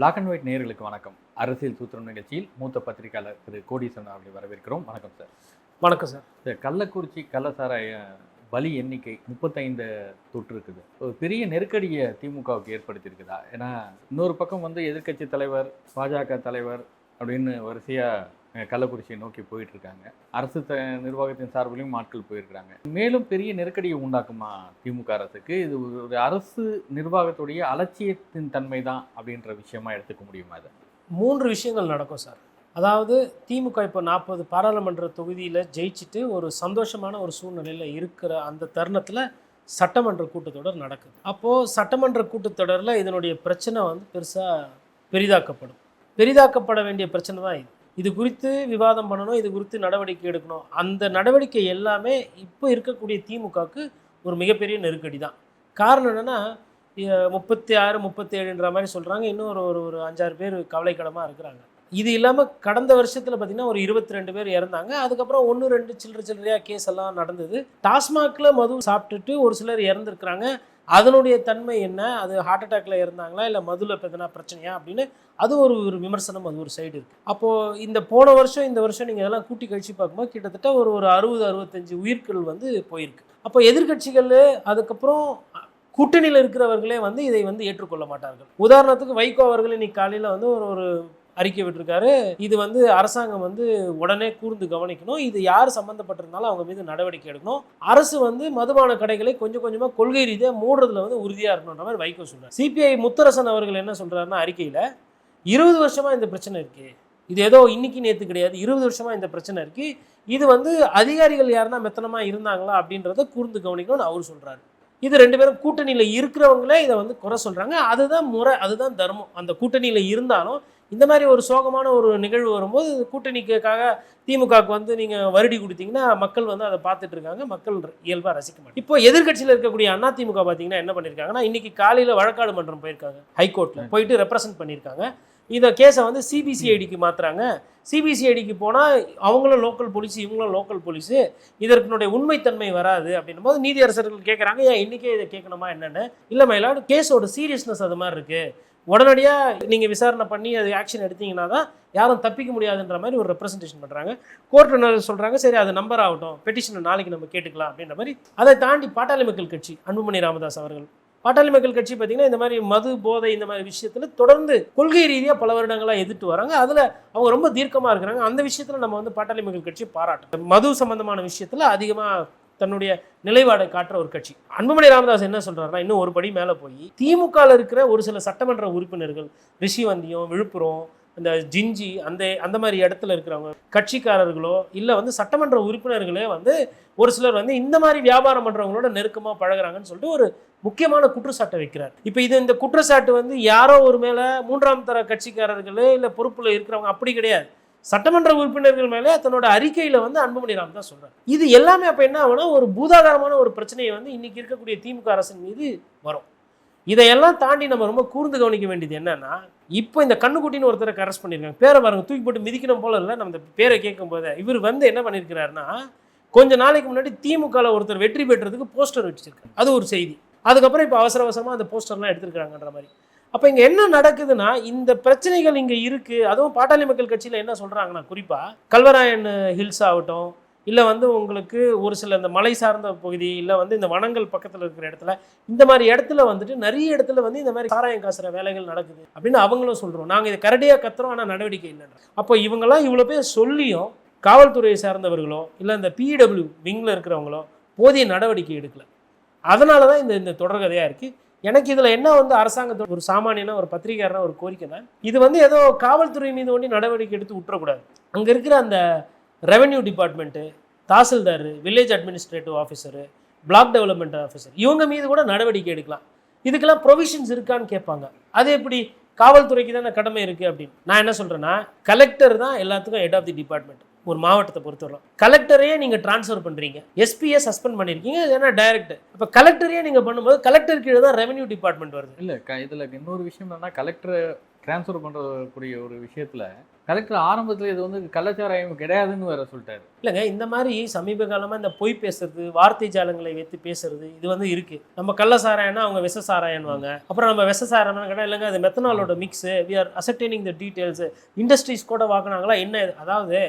Black and white நேயர்களுக்கு வணக்கம். அரசியல் சூத்திரம் நிகழ்ச்சியில் மூத்த பத்திரிகையாளர் திரு கோடீஸ்வரன் அவர்களை வரவேற்கிறோம். வணக்கம் சார் வணக்கம் சார் இந்த கள்ளக்குறிச்சி கள்ளசாராய பலி எண்ணிக்கை முப்பத்தைந்து தொற்று இருக்குது. ஒரு பெரிய நெருக்கடியை திமுகவுக்கு ஏற்படுத்தியிருக்குதா? ஏன்னா இன்னொரு பக்கம் வந்து எதிர்க்கட்சி தலைவர் பாஜக தலைவர் அப்படின்னு வரிசையாக கள்ளக்குறிச்சியை நோக்கி போயிட்டு இருக்காங்க அரசு த நிர்வாகத்தின் சார்பிலையும் ஆட்கள் போயிருக்கிறாங்க. மேலும் பெரிய நெருக்கடியை உண்டாக்குமா திமுக அரசுக்கு? இது ஒரு அரசு நிர்வாகத்துடைய அலட்சியத்தின் தன்மை தான் அப்படின்ற விஷயமா எடுத்துக்க முடியுமா அதை மூன்று விஷயங்கள் நடக்கும் சார். அதாவது திமுக இப்போ நாற்பது பாராளுமன்ற தொகுதியில் ஜெயிச்சுட்டு ஒரு சந்தோஷமான ஒரு சூழ்நிலையில் இருக்கிற அந்த தருணத்தில் சட்டமன்ற கூட்டத்தொடர் நடக்குது. அப்போது சட்டமன்ற கூட்டத்தொடரில் இதனுடைய பிரச்சனை வந்து பெருசாக பெரிதாக்கப்படும். பெரிதாக்கப்பட வேண்டிய பிரச்சனை தான் இது. இது குறித்து விவாதம் பண்ணணும் இது குறித்து நடவடிக்கை எடுக்கணும். அந்த நடவடிக்கை எல்லாமே இப்போ இருக்கக்கூடிய திமுகவுக்கு ஒரு மிகப்பெரிய நெருக்கடி தான் காரணம் என்னென்னா முப்பத்தி ஆறு முப்பத்தேழுன்ற மாதிரி சொல்கிறாங்க இன்னும் ஒரு ஒரு ஒரு அஞ்சாறு பேர் கவலைக்கிடமாக இருக்கிறாங்க. இது இல்லாமல் கடந்த வருஷத்தில் பார்த்திங்கன்னா ஒரு இருபத்தி ரெண்டு பேர் இறந்தாங்க. அதுக்கப்புறம் ஒன்று ரெண்டு சில்லற சில்லறையாக கேஸ் எல்லாம் நடந்தது. டாஸ்மாகில் மது சாப்பிட்டுட்டு ஒரு சிலர் இறந்துருக்குறாங்க. அதனுடைய தன்மை என்ன? அது ஹார்ட் அட்டாக்ல இருந்தாங்களா? இல்லை மதுல எதனா பிரச்சனையா? அப்படின்னு அது ஒரு ஒரு விமர்சனம் அது ஒரு சைடு இருக்குது அப்போது இந்த போன வருஷம் இந்த வருஷம் நீங்கள் இதெல்லாம் கூட்டி கழிச்சு பார்க்கும்போது கிட்டத்தட்ட ஒரு ஒரு அறுபது அறுபத்தஞ்சு உயிர்கள் வந்து போயிருக்கு. அப்போ எதிர்கட்சிகள் அதுக்கப்புறம் கூட்டணியில் இருக்கிறவர்களே வந்து இதை வந்து ஏற்றுக்கொள்ள மாட்டார்கள். உதாரணத்துக்கு வைகோ அவர்கள் இன்னைக்கு காலையில் வந்து ஒரு ஒரு அறிக்கை விட்டுருக்காரு. இது வந்து அரசாங்கம் வந்து உடனே கூர்ந்து கவனிக்கணும். இது யார் சம்மந்தப்பட்டிருந்தாலும் அவங்க மீது நடவடிக்கை எடுக்கணும். அரசு வந்து மதுபான கடைகளை கொஞ்சம் கொஞ்சமாக கொள்கை ரீதியாக மூடுறதுல வந்து உறுதியாக இருக்கணுன்ற மாதிரி வைகோ சொல்கிறார் சிபிஐ முத்தரசன் அவர்கள் என்ன சொல்கிறாருன்னா அறிக்கையில் இருபது வருஷமாக இந்த பிரச்சனை இருக்குது இது ஏதோ இன்னைக்கு நேற்று கிடையாது. இருபது வருஷமாக இந்த பிரச்சனை இருக்குது இது வந்து அதிகாரிகள் யாருன்னா மெத்தனமாக இருந்தாங்களா அப்படின்றத கூர்ந்து கவனிக்கணும்னு அவர் சொல்கிறாரு இது ரெண்டு பேரும் கூட்டணியில் இருக்கிறவங்களே இதை வந்து குறை சொல்கிறாங்க அதுதான் முறை அதுதான் தர்மம். அந்த கூட்டணியில் இருந்தாலும் இந்த மாதிரி ஒரு சோகமான ஒரு நிகழ்வு வரும்போது கூட்டணிக்காக திமுகவுக்கு வந்து நீங்கள் வருடி கொடுத்தீங்கன்னா மக்கள் வந்து அதை பார்த்துட்டு இருக்காங்க. மக்கள் இயல்பாக ரசிக்க மாட்டாங்க. இப்போ எதிர்க்கட்சியில் இருக்கக்கூடிய அண்ணா திமுக பார்த்தீங்கன்னா என்ன பண்ணியிருக்காங்கன்னா இன்னைக்கு காலையில் வழக்காடு மன்றம் போயிருக்காங்க. ஹைகோர்ட்டில் போயிட்டு ரெப்ரசன்ட் பண்ணியிருக்காங்க இந்த கேஸை வந்து சிபிசிஐடிக்கு மாற்றுறாங்க சிபிசிஐடிக்கு போனால் அவங்களும் லோக்கல் போலீஸ் இவங்களும் லோக்கல் போலீஸு இதற்குனுடைய உண்மைத்தன்மை வராது அப்படின்னும் போது நீதியரசர்கள் கேட்குறாங்க ஏன் இன்றைக்கே இதை கேட்கணுமா என்னென்னு? இல்லை மயிலாடு கேஸோட சீரியஸ்னஸ் அது மாதிரி இருக்குது உடனடியாக நீங்கள் விசாரணை பண்ணி அது ஆக்ஷன் எடுத்தீங்கன்னா தான் யாரும் தப்பிக்க முடியாதுன்ற மாதிரி ஒரு ரெப்ரஸன்டேஷன் பண்ணுறாங்க கோர்ட்டு சொல்கிறாங்க சரி அது நம்பர் ஆகட்டும். பெட்டிஷனை நாளைக்கு நம்ம கேட்டுக்கலாம். அப்படின்ற மாதிரி அதை தாண்டி பாட்டாளி மக்கள் கட்சி அன்புமணி ராமதாஸ் அவர்கள். பாட்டாளி மக்கள் கட்சி பார்த்தீங்கன்னா இந்த மாதிரி மது போதை இந்த மாதிரி விஷயத்தில் தொடர்ந்து கொள்கை ரீதியாக பல வருடங்களாக எதிர்த்து வராங்க. அதில் அவங்க ரொம்ப தீர்க்கமாக இருக்கிறாங்க. அந்த விஷயத்தில் நம்ம வந்து பாட்டாளி மக்கள் கட்சி பாராட்டும் மது சம்பந்தமான விஷயத்தில் அதிகமாக தன்னுடைய நிலைப்பாடை காட்டுற ஒரு கட்சி. அன்புமணி ராமதாஸ் என்ன சொல்றாருன்னா இன்னும் ஒரு படி மேலே போய் திமுகவில் இருக்கிற ஒரு சில சட்டமன்ற உறுப்பினர்கள் ரிஷிவந்தியம் விழுப்புரம் இந்த ஜிஞ்சி அந்த அந்த மாதிரி இடத்துல இருக்கிறவங்க கட்சிக்காரர்களோ இல்லை வந்து சட்டமன்ற உறுப்பினர்களே வந்து ஒரு சிலர் வந்து இந்த மாதிரி வியாபாரம் பண்ணுறவங்களோட நெருக்கமாக பழகுறாங்கன்னு சொல்லிட்டு ஒரு முக்கியமான குற்றச்சாட்டை வைக்கிறார். இப்போ இது இந்த குற்றச்சாட்டு வந்து யாரோ ஒரு மேலே மூன்றாம் தர கட்சிக்காரர்களே இல்லை பொறுப்பில் இருக்கிறவங்க அப்படி கிடையாது. சட்டமன்ற உறுப்பினர்கள் மேலே தன்னோட அறிக்கையில் வந்து அன்புமணி ராம் தான் சொல்கிறார் இது எல்லாமே அப்போ என்ன ஆகும்னா ஒரு பூதாகாரமான ஒரு பிரச்சனையை வந்து இன்னைக்கு இருக்கக்கூடிய திமுக அரசின் மீது வரும். இதையெல்லாம் தாண்டி நம்ம ரொம்ப கூர்ந்து கவனிக்க வேண்டியது என்னன்னா இப்போ இந்த கண்ணுக்குட்டின்னு ஒருத்தரை அரெஸ்ட் பண்ணியிருக்காங்க. பேரை பாருங்க தூக்கி போட்டு மிதிக்கணும் போல இல்லை நம்ம இந்த பேரை கேட்கும் போது இவர் வந்து என்ன பண்ணியிருக்கிறாருன்னா கொஞ்ச நாளைக்கு முன்னாடி திமுகவில் ஒருத்தர் வெற்றி பெற்றதுக்கு போஸ்டர் வச்சிருக்காரு. அது ஒரு செய்தி. அதுக்கப்புறம் இப்போ அவசர அவசரமாக அந்த போஸ்டர்லாம் எடுத்திருக்காங்கன்ற மாதிரி. அப்போ இங்கே என்ன நடக்குதுன்னா இந்த பிரச்சனைகள் இங்கே இருக்குது அதுவும் பாட்டாளி மக்கள் கட்சியில் என்ன சொல்கிறாங்கன்னா குறிப்பாக கல்வராயன் ஹில்ஸ் ஆகட்டும் இல்லை வந்து உங்களுக்கு ஒரு சில இந்த மலை சார்ந்த பகுதி இல்லை வந்து இந்த வனங்கள் பக்கத்தில் இருக்கிற இடத்துல இந்த மாதிரி இடத்துல வந்துட்டு நிறைய இடத்துல வந்து இந்த மாதிரி சாராயம் காசுற வேலைகள் நடக்குது அப்படின்னு அவங்களும் சொல்கிறோம் நாங்கள் இதை கரடியாக கத்துறோம் ஆனால் நடவடிக்கை இல்லைன்ற. அப்போ இவங்கெல்லாம் இவ்வளோ பேர் சொல்லியும் காவல்துறையை சார்ந்தவர்களோ இல்லை இந்த பிடபிள்யூ விங்கில் இருக்கிறவங்களோ போதிய நடவடிக்கை எடுக்கலை. அதனால தான் இந்த இந்த தொடர்கதையாக இருக்குது எனக்கு இதில் என்ன வந்து அரசாங்கத்தோட ஒரு சாமானியனா ஒரு பத்திரிகையாரனா ஒரு கோரிக்கைனா இது வந்து ஏதோ காவல்துறை மீது ஒண்டி நடவடிக்கை எடுத்து விட்டுறக்கூடாது. அங்கே இருக்கிற அந்த revenue department tahsildar village administrative officer block development officer இவங்க மீது கூட நடவடிக்கை எடுக்கலாம். இதுக்கெல்லாம் ப்ரொவிஷன்ஸ் இருக்கான்னு கேட்பாங்க. அது எப்படி? காவல்துறைக்கு தானே கடமை இருக்குது அப்படின்னு. நான் என்ன சொல்கிறேன்னா கலெக்டர் தான் எல்லாத்துக்கும் ஹெட் ஆஃப் தி டிபார்ட்மெண்ட் ஒரு மாவட்டத்தை பொறுத்தவரை கலெக்டரையே நீங்கள் ட்ரான்ஸ்ஃபர் பண்ணுறீங்க எஸ்பியை சஸ்பெண்ட் பண்ணியிருக்கீங்க ஏன்னா டைரக்ட் இப்போ கலெக்டரையே நீங்கள் பண்ணும்போது கலெக்டர் கீழே தான் ரெவென்யூ டிபார்ட்மெண்ட் வருது. இல்லை இதில் இன்னொரு விஷயம் என்னன்னா கலெக்டரை ட்ரான்ஸ்ஃபர் பண்ணுறக்கூடிய ஒரு விஷயத்தில் கலெக்டர் ஆரம்பத்தில் இது வந்து கள்ளச்சாராயம் கிடையாதுன்னு வேற சொல்லிட்டாரு. இல்லைங்க இந்த மாதிரி சமீப காலமாக இந்த பொய் பேசுறது வார்த்தை ஜாலங்களை வைத்து பேசுறது இது வந்து இருக்கு. நம்ம கள்ள சாராயம்னா அவங்க விஷ சாராயம்வாங்க அப்புறம் நம்ம விஷ சாராயம் கேட்டால் இல்லைங்க அது மெத்தனாலோட mix we are ascertaining the details industries கூட வாங்கினாங்களா என்ன? அதாவது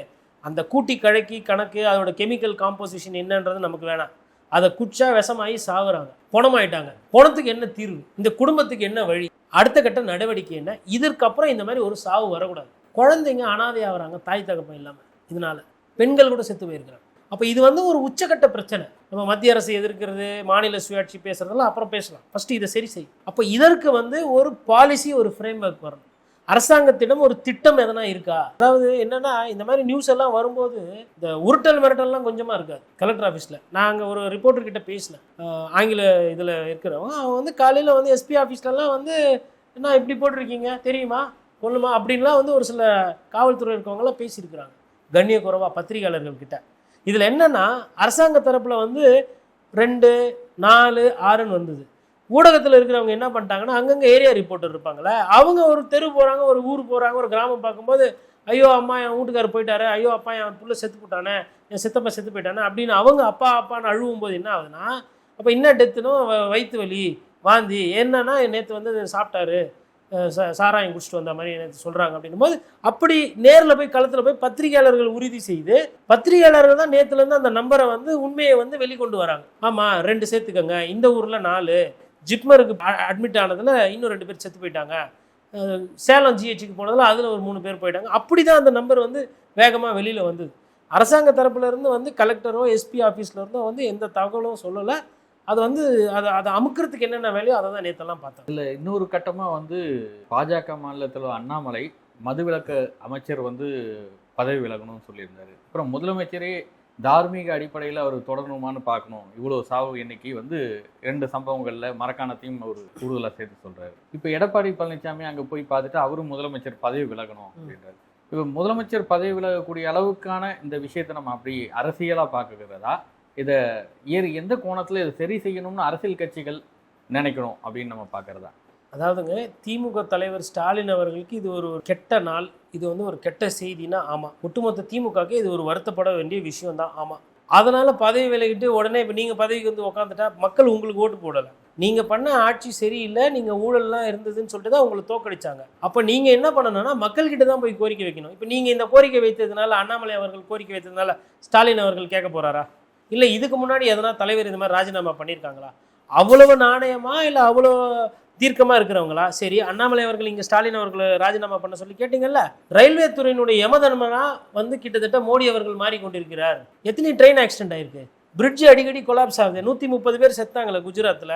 அந்த கூட்டி கழக்கி கணக்கு அதோட கெமிக்கல் காம்போசிஷன் என்னன்றது நமக்கு வேணாம். அதை குச்சா விஷமாகி சாகுறாங்க. பணமாயிட்டாங்க. பணத்துக்கு என்ன தீர்வு? இந்த குடும்பத்துக்கு என்ன வழி? அடுத்த கட்ட நடவடிக்கை என்ன? இதற்கப்புறம் இந்த மாதிரி ஒரு சாவு வரக்கூடாது. குழந்தைங்க அனாதையாகிறாங்க தாய் தகப்பம் இல்லாமல் இதனால பெண்கள் கூட செத்து போயிருக்கிறாங்க. அப்போ இது வந்து ஒரு உச்சக்கட்ட பிரச்சனை. நம்ம மத்திய அரசு எதிர்க்கிறது மாநில சுயாட்சி பேசுறதெல்லாம் அப்புறம் பேசலாம். ஃபஸ்ட்டு இதை சரி செய். அப்போ இதற்கு வந்து ஒரு பாலிசி ஒரு ஃப்ரேம் ஒர்க் வரணும். அரசாங்கத்திடம் ஒரு திட்டம் எதனா இருக்கா? அதாவது என்னன்னா இந்த மாதிரி நியூஸ் எல்லாம் வரும்போது இந்த உருட்டல் மிரட்டல்லாம் கொஞ்சமா இருக்காது கலெக்டர் ஆஃபீஸில் நாங்கள் ஒரு ரிப்போர்ட்டர் கிட்ட பேசினேன். ஆங்கில இதில் இருக்கிறவங்க அவன் வந்து காலையில் வந்து எஸ்பி ஆஃபீஸ்லலாம் வந்து என்ன இப்படி போட்டிருக்கீங்க? தெரியுமா? கொள்ளுமா அப்படின்லாம் வந்து ஒரு சில காவல்துறை இருக்கவங்களாம் பேசியிருக்கிறாங்க. கண்ணிய குறைவாக பத்திரிகையாளர்கள் கிட்ட. இதில் என்னன்னா அரசாங்க தரப்பில் வந்து ரெண்டு நாலு ஆறுன்னு வந்தது. ஊடகத்தில் இருக்கிறவங்க என்ன பண்ணிட்டாங்கன்னா அங்கங்கே ஏரியா ரிப்போர்ட்டர் இருப்பாங்களே அவங்க ஒரு தெரு போகிறாங்க ஒரு ஊர் போகிறாங்க ஒரு கிராமம் பார்க்கும்போது ஐயோ அம்மா என் வீட்டுக்காரர் போயிட்டாரு ஐயோ அப்பா என் புள்ள செத்து போட்டானே என் சித்தப்பா செத்து போயிட்டானே அப்படின்னு அவங்க அப்பா அப்பான்னு அழுவும் போது என்ன ஆகுதுன்னா அப்போ என்ன டெத்துனும் வயிற்று வலி வாந்தி என்னன்னா நேற்று வந்து சாப்பிட்டாரு சாராயம் குடிச்சிட்டு வந்த மாதிரி எனக்கு சொல்கிறாங்க அப்படின்னும் போது அப்படி நேரில் போய் களத்தில் போய் பத்திரிகையாளர்கள் உறுதி செய்து பத்திரிகையாளர்கள் தான் நேற்றுலேருந்து அந்த நம்பரை வந்து உண்மையை வந்து வெளிக்கொண்டு வராங்க. ஆமாம் ரெண்டு சேர்த்துக்கங்க இந்த ஊரில் நாலு ஜிப்மருக்கு அட்மிட் ஆனதில் இன்னும் ரெண்டு பேர் செத்து போயிட்டாங்க. சேலம் ஜிஹெச்சுக்கு போனதில் அதில் ஒரு மூணு பேர் போயிட்டாங்க. அப்படி தான் அந்த நம்பர் வந்து வேகமாக வெளியில் வந்தது. அரசாங்க தரப்புலேருந்து வந்து கலெக்டரோ எஸ்பி ஆஃபீஸ்லேருந்தோ வந்து எந்த தகவலும் சொல்லலை. அது வந்து அதை அதை அமுக்கிறதுக்கு என்னென்ன வேலையோ அதை தான் நேற்றெல்லாம் பார்த்தேன். இல்லை இன்னொரு கட்டமாக வந்து பாஜக மாநிலத்தில் அண்ணாமலை மதுவிலக்கு அமைச்சர் வந்து பதவி விலகணும்னு சொல்லியிருந்தாரு. அப்புறம் முதலமைச்சரே தார்மீக அடிப்படையில் அவர் தொடரணுமான்னு பார்க்கணும். இவ்வளோ சாவு எண்ணிக்கை வந்து ரெண்டு சம்பவங்களில் மரக்காணத்தையும் அவர் கூடுதலாக சேர்த்து சொல்றாரு. இப்போ எடப்பாடி பழனிசாமி அங்கே போய் பார்த்துட்டு அவரும் முதலமைச்சர் பதவி விலகணும் அப்படின்றாரு. இப்போ முதலமைச்சர் பதவி விலகக்கூடிய அளவுக்கான இந்த விஷயத்தை நம்ம அப்படி அரசியலாக பார்க்குறதா? இதை ஏறு எந்த கோணத்தில் இதை சரி செய்யணும்னு அரசியல் கட்சிகள் நினைக்கணும் அப்படின்னு நம்ம பார்க்குறதா? அதாவதுங்க திமுக தலைவர் ஸ்டாலின் அவர்களுக்கு இது ஒரு கெட்ட நாள். இது வந்து ஒரு கெட்ட செய்தினா ஆமாம் ஒட்டுமொத்த திமுகவுக்கு இது ஒரு வருத்தப்பட வேண்டிய விஷயம் தான் ஆமாம் அதனால் பதவி விலகிட்டு உடனே இப்போ நீங்கள் பதவிக்கு வந்து உட்காந்துட்டா மக்கள் உங்களுக்கு ஓட்டு போடலை. நீங்கள் பண்ண ஆட்சி சரியில்லை நீங்கள் ஊழல்லாம் இருந்ததுன்னு சொல்லிட்டு தான் உங்களை தோக்கடிச்சாங்க. அப்போ நீங்கள் என்ன பண்ணணும்னா மக்கள்கிட்ட தான் போய் கோரிக்கை வைக்கணும். இப்போ நீங்கள் இந்த கோரிக்கை வைத்ததுனால அண்ணாமலை அவர்கள் கோரிக்கை வைத்ததுனால ஸ்டாலின் அவர்கள் கேட்க போகிறாரா இல்லை இதுக்கு முன்னாடி எதனா தலைவர் இந்த மாதிரி ராஜினாமா பண்ணியிருக்காங்களா அவ்வளவு நாணயமா இல்லை அவ்வளோ தீர்க்கமாக இருக்கிறவங்களா? சரி அண்ணாமலை அவர்கள் இங்கே ஸ்டாலின் அவர்களை ராஜினாமா பண்ண சொல்லி கேட்டீங்கல்ல? ரயில்வே துறையினுடைய யமதர்மனா வந்து கிட்டத்தட்ட மோடி அவர்கள் மாறிக்கொண்டிருக்கிறார். எத்தனை ட்ரெயின் ஆக்சிடென்ட் ஆயிருக்கு? பிரிட்ஜ் அடிக்கடி கொலாப்ஸ் ஆகுது. நூற்றி முப்பது பேர் செத்தாங்களே குஜராத்தில்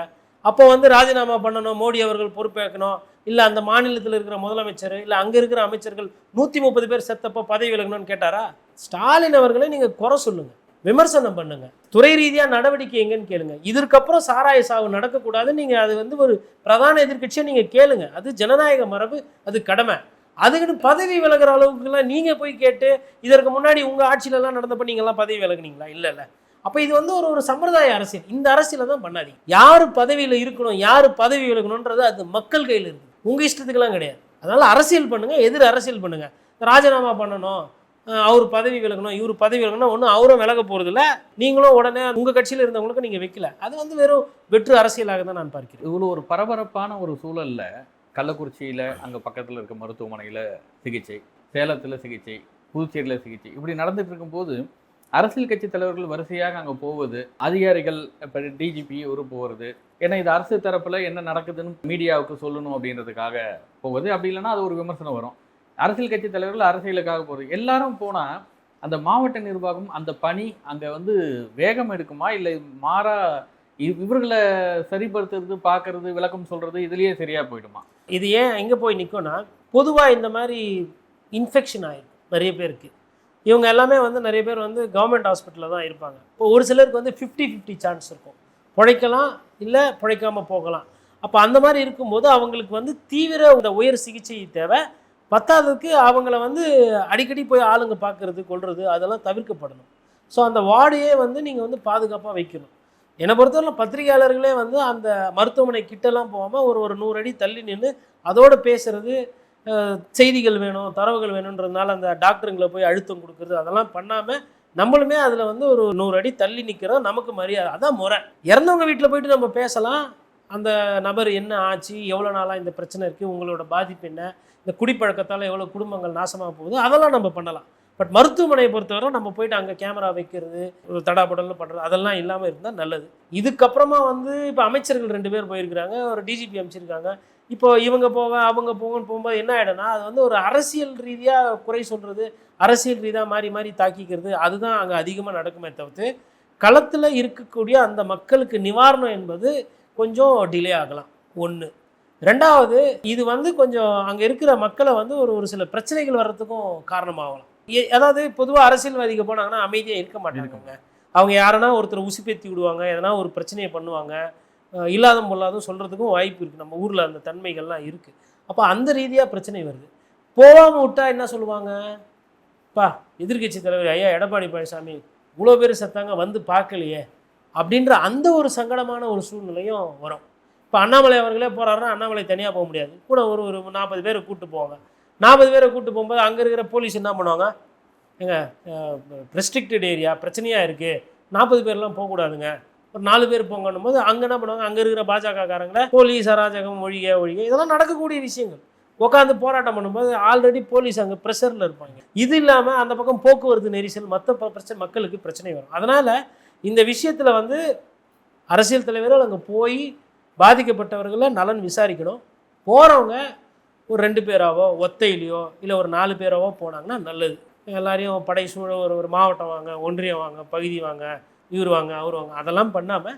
அப்போ வந்து ராஜினாமா பண்ணணும் மோடி அவர்கள் பொறுப்பேற்கணும். இல்லை அந்த மாநிலத்தில் இருக்கிற முதலமைச்சர் இல்லை அங்கே இருக்கிற அமைச்சர்கள் நூற்றி முப்பது பேர் செத்தப்போ பதவி விலகணும்னு கேட்டாரா? ஸ்டாலின் அவர்களை நீங்கள் குறை சொல்லுங்கள் விமர்சனம் பண்ணுங்க. துறை ரீதியாக நடவடிக்கை எங்கன்னு கேளுங்க. இதற்கப்புறம் சாராய சாவு நடக்கக்கூடாது. நீங்கள் அது வந்து ஒரு பிரதான எதிர்க்கட்சியை நீங்கள் கேளுங்க. அது ஜனநாயக மரபு அது கடமை. அதுக்குன்னு பதவி விலகுற அளவுக்குலாம் நீங்கள் போய் கேட்டு இதற்கு முன்னாடி உங்கள் ஆட்சியிலலாம் நடந்தப்ப நீங்கள்லாம் பதவி விலகுனீங்களா? இல்லை இல்லை. அப்போ இது வந்து ஒரு ஒரு சம்பிரதாய அரசியல். இந்த அரசியலை தான் பண்ணாதீங்க. யார் பதவியில் இருக்கணும் யார் பதவி விலகணுன்றது அது மக்கள் கையில் இருக்குது. உங்கள் இஷ்டத்துக்கெல்லாம் கிடையாது. அதனால் அரசியல் பண்ணுங்கள் எதிர் அரசியல் பண்ணுங்கள் ராஜினாமா பண்ணணும். அவர் பதவி விலகணும் இவர் பதவி விலகணும் ஒன்றும் அவரும் விலக போகிறதில்ல நீங்களும் உடனே உங்கள் கட்சியில் இருந்தவங்களுக்கு நீங்கள் வைக்கல. அது வந்து வெறும் வெற்று அரசியலாக தான் நான் பார்க்கிறேன். இவ்வளோ ஒரு பரபரப்பான ஒரு சூழலில் கள்ளக்குறிச்சியில் அங்கே பக்கத்தில் இருக்க மருத்துவமனையில் சிகிச்சை சேலத்தில் சிகிச்சை புதுச்சேரியில் சிகிச்சை இப்படி நடந்துட்டு இருக்கும்போது அரசியல் கட்சி தலைவர்கள் வரிசையாக அங்கே போவது அதிகாரிகள் இப்போ டிஜிபி ஒரு போகிறது ஏன்னா இது அரசு தரப்பில் என்ன நடக்குதுன்னு மீடியாவுக்கு சொல்லணும் அப்படின்றதுக்காக போவது அப்படி இல்லைன்னா அது ஒரு விமர்சனம் வரும். அரசியல் கட்சி தலைவர்கள் அரசியலுக்காக போகிறது எல்லாரும் போனால் அந்த மாவட்ட நிர்வாகம் அந்த பணி அங்கே வந்து வேகம் எடுக்குமா? இல்லை மாறா இவ்- இவர்களை சரிப்படுத்துறது பார்க்கறது விளக்கம் சொல்கிறது இதுலேயே சரியாக போயிடுமா? இது ஏன் எங்கே போய் நிற்கும்னா பொதுவாக இந்த மாதிரி இன்ஃபெக்ஷன் ஆயிடும் நிறைய பேருக்கு. இவங்க எல்லாமே வந்து நிறைய பேர் வந்து கவர்மெண்ட் ஹாஸ்பிட்டலில் தான் இருப்பாங்க. இப்போ ஒரு சிலருக்கு வந்து ஃபிஃப்டி ஃபிஃப்டி சான்ஸ் இருக்கும். பிழைக்கலாம் இல்லை பிழைக்காமல் போகலாம். அப்போ அந்த மாதிரி இருக்கும்போது அவங்களுக்கு வந்து தீவிர இந்த உயர் சிகிச்சை தேவை. பத்தாததுக்கு அவங்கள வந்து அடிக்கடி போய் ஆளுங்க பார்க்கறது கொள்வது அதெல்லாம் தவிர்க்கப்படணும். ஸோ அந்த வார்டையே வந்து நீங்கள் வந்து பாதுகாப்பாக வைக்கணும். என்னை பொறுத்தவரைக்கும் பத்திரிகையாளர்களே வந்து அந்த மருத்துவமனை கிட்டலாம் போகாமல் ஒரு ஒரு நூறு அடி தள்ளி நின்று அதோடு பேசுகிறது செய்திகள் வேணும் தரவுகள் வேணுன்றதுனால அந்த டாக்டருங்களை போய் அழுத்தம் கொடுக்குறது அதெல்லாம் பண்ணாமல் நம்மளுமே அதில் வந்து ஒரு நூறு அடி தள்ளி நிற்கிறோம் நமக்கு மரியாதை அதான் முறை. இறந்தவங்க வீட்டில் போயிட்டு நம்ம பேசலாம். அந்த நபர் என்ன ஆச்சு எவ்வளோ நாளாக இந்த பிரச்சனை இருக்குது உங்களோட பாதிப்பு என்ன இந்த குடிப்பழக்கத்தால் எவ்வளோ குடும்பங்கள் நாசமாக போகுது அதெல்லாம் நம்ம பண்ணலாம். பட் மருத்துவமனையை பொறுத்தவரை நம்ம போயிட்டு அங்கே கேமரா வைக்கிறது ஒரு தடாபடல்னு பண்ணுறது அதெல்லாம் இல்லாமல் இருந்தால் நல்லது. இதுக்கப்புறமா வந்து இப்போ அமைச்சர்கள் ரெண்டு பேர் போயிருக்கிறாங்க ஒரு டிஜிபி அமைச்சிருக்காங்க. இப்போ இவங்க போக அவங்க போகன்னு போகும்போது என்ன ஆகிடும்னா அது வந்து ஒரு அரசியல் ரீதியாக குறை சொல்கிறது அரசியல் ரீதியாக மாறி மாறி தாக்கிக்கிறது அதுதான் அங்கே அதிகமாக நடக்குமே தவிர்த்து களத்தில் இருக்கக்கூடிய அந்த மக்களுக்கு நிவாரணம் என்பது கொஞ்சம் டிலே ஆகலாம். ஒன்று ரெண்டாவது இது வந்து கொஞ்சம் அங்கே இருக்கிற மக்களை வந்து ஒரு ஒரு சில பிரச்சனைகள் வர்றதுக்கும் காரணமாகலாம். ஏ- அதாவது பொதுவாக அரசியல்வாதிக்கு போனாங்கன்னா அமைதியாக இருக்க மாட்டாங்க. அவங்க யாருன்னா ஒருத்தர் உசுப்பேத்தி விடுவாங்க எதனா ஒரு பிரச்சனையை பண்ணுவாங்க. இல்லாத பொல்லாதும் சொல்கிறதுக்கும் வாய்ப்பு இருக்குது நம்ம ஊரில் அந்த தன்மைகள்லாம் இருக்குது அப்போ அந்த ரீதியாக பிரச்சனை வருது. போகாமல் விட்டா என்ன சொல்லுவாங்க? பா எதிர்க்கட்சி தலைவர் ஐயா எடப்பாடி பழனிசாமி இவ்வளோ பேர் செத்தாங்க வந்து பார்க்கலையே. அப்படின்ற அந்த ஒரு சங்கடமான ஒரு சூழ்நிலையும் வரும். இப்போ அண்ணாமலை அவர்களே போகிறாருன்னா அண்ணாமலை தனியாக போக முடியாது. கூட ஒரு ஒரு நாற்பது பேரை கூப்பிட்டு போவாங்க. நாற்பது பேரை கூப்பிட்டு போகும்போது அங்கே இருக்கிற போலீஸ் என்ன பண்ணுவாங்க? ஏங்க ரெஸ்ட்ரிக்டட் ஏரியா பிரச்சனையாக இருக்குது நாற்பது பேர்லாம் போகக்கூடாதுங்க ஒரு நாலு பேர் போங்கன்னும் போது அங்கே என்ன பண்ணுவாங்க? அங்கே இருக்கிற பாஜக காரங்களை போலீஸ் அராஜகம் ஒழிக ஒழிக இதெல்லாம் நடக்கக்கூடிய விஷயங்கள். உட்காந்து போராட்டம் பண்ணும்போது ஆல்ரெடி போலீஸ் அங்கே ப்ரெஷரில் இருப்பாங்க. இது இல்லாமல் அந்த பக்கம் போக்குவரத்து நெரிசல் மற்ற பிரச்சனை மக்களுக்கு பிரச்சனை வரும். அதனால் இந்த விஷயத்தில் வந்து அரசியல் தலைவர்கள் அங்கே போய் பாதிக்கப்பட்டவர்களை நலன் விசாரிக்கணும். போகிறவங்க ஒரு ரெண்டு பேராவோ ஒத்தையிலையோ இல்லை ஒரு நாலு பேராவோ போனாங்கன்னா நல்லது. எல்லாரையும் படை சூழ ஒரு ஒரு மாவட்டம் வாங்க ஒன்றியம் வாங்க பகுதி வாங்க இவர் வாங்க அவர் வாங்க. அதெல்லாம் பண்ணாமல்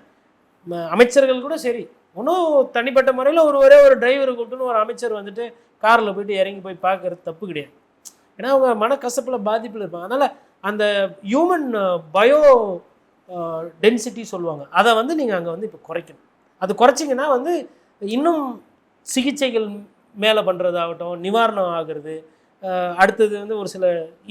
அமைச்சர்கள் கூட சரி. ஒன்றும் தனிப்பட்ட முறையில் ஒரு ஒரே ஒரு டிரைவரை கூப்பிட்டுன்னு ஒரு அமைச்சர் வந்துட்டு காரில் போயிட்டு இறங்கி போய் பார்க்கறது தப்பு கிடையாது. ஏன்னா அவங்க மனக்கசப்பில் பாதிப்பில் இருப்பாங்க. அதனால் அந்த ஹியூமன் பயோ டென்சிட்டி சொல்லுவாங்க. அதை வந்து நீங்கள் அங்கே வந்து இப்போ குறைக்கணும். அது குறைச்சிங்கன்னா வந்து இன்னும் சிகிச்சைகள் மேலே பண்ணுறதாகட்டும் நிவாரணம் ஆகிறது அடுத்தது வந்து ஒரு சில